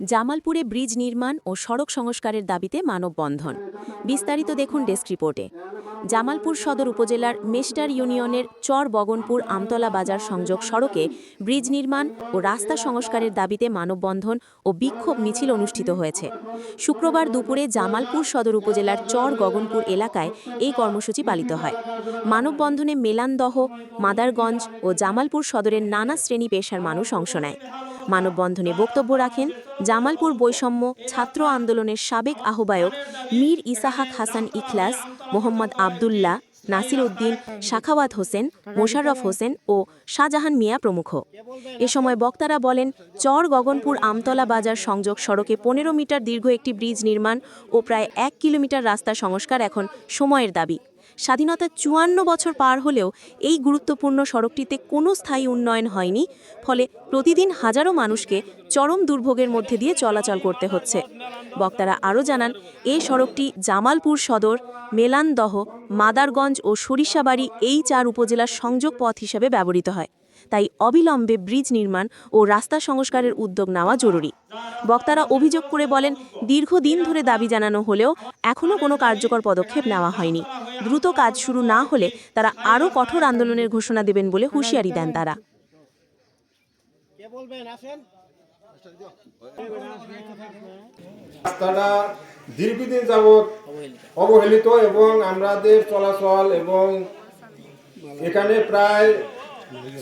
জামালপুরে ব্রিজ নির্মাণ ও সড়ক সংস্কারের দাবিতে মানববন্ধন। বিস্তারিত দেখুন ডেস্ক রিপোর্টে। জামালপুর সদর উপজেলার মেস্টার ইউনিয়নের চর বগনপুর আমতলা বাজার সংযোগ সড়কে ব্রিজ নির্মাণ ও রাস্তা সংস্কারের দাবিতে মানববন্ধন ও বিক্ষোভ মিছিল অনুষ্ঠিত হয়েছে। শুক্রবার দুপুরে জামালপুর সদর উপজেলার চর গগনপুর এলাকায় এই কর্মসূচি পালিত হয়। মানববন্ধনে মেলানদহ, মাদারগঞ্জ ও জামালপুর সদরের নানা শ্রেণি পেশার মানুষ অংশ নেয়। মানববন্ধনে বক্তব্য রাখেন জামালপুর বৈষম্য ছাত্র আন্দোলনের সাবেক আহ্বায়ক মীর ইসাহাক হাসান ইখলাস, মোহাম্মদ আবদুল্লাহ, নাসির উদ্দিন, শাখাওয়াত হোসেন, মোশাররফ হোসেন ও শাহজাহান মিয়া প্রমুখ। এ সময় বক্তারা বলেন, চর গগনপুর আমতলা বাজার সংযোগ সড়কে পনেরো মিটার দীর্ঘ একটি ব্রিজ নির্মাণ ও প্রায় এক কিলোমিটার রাস্তা সংস্কার এখন সময়ের দাবি। স্বাধীনতার চুয়ান্ন বছর পার হলেও এই গুরুত্বপূর্ণ সড়কটিতে কোনো স্থায়ী উন্নয়ন হয়নি, ফলে প্রতিদিন হাজারো মানুষকে চরম দুর্ভোগের মধ্যে দিয়ে চলাচল করতে হচ্ছে। বক্তারা আরও জানান এই সড়কটি জামালপুর সদর, মেলানদহ, মাদারগঞ্জ ও সরিষাবাড়ি এই চার উপজেলার সংযোগ পথ হিসেবে ব্যবহৃত হয়। তাই অবিলম্বে ব্রিজ নির্মাণ ও রাস্তা সংস্কারের উদ্যোগ নেওয়া জরুরি। বক্তারা অভিযোগ করে বলেন, দীর্ঘদিন ধরে দাবি জানানো হলেও এখনও কোনো কার্যকর পদক্ষেপ নেওয়া হয়নি। দ্রুত কাজ শুরু না হলে তারা আরও কঠোর আন্দোলনের ঘোষণা দেবেন বলে হুঁশিয়ারি দেন তারা। রাস্তাটা দীর্ঘদিন যাবৎ অবহেলিত এবং আমাদের চলাচল এবং এখানে প্রায়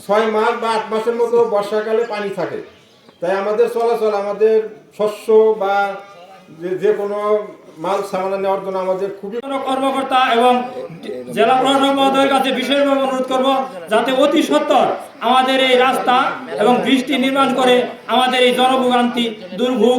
ছয় মাস বা আট মাসের মতো বর্ষাকালে পানি থাকে। তাই আমাদের চলাচল, আমাদের শস্য বা যে কোনো মাল সামানা নেওয়ার জন্য আমাদের খুবই কর্মকর্তা এবং জেলা প্রশাসক মহোদয়ের কাছে বিশেষভাবে অনুরোধ করব যাতে অতি সত্বর আমাদের এই রাস্তা এবং বৃষ্টি নির্মাণ করে আমাদের এই জনভোগান্তি দুর্ভোগ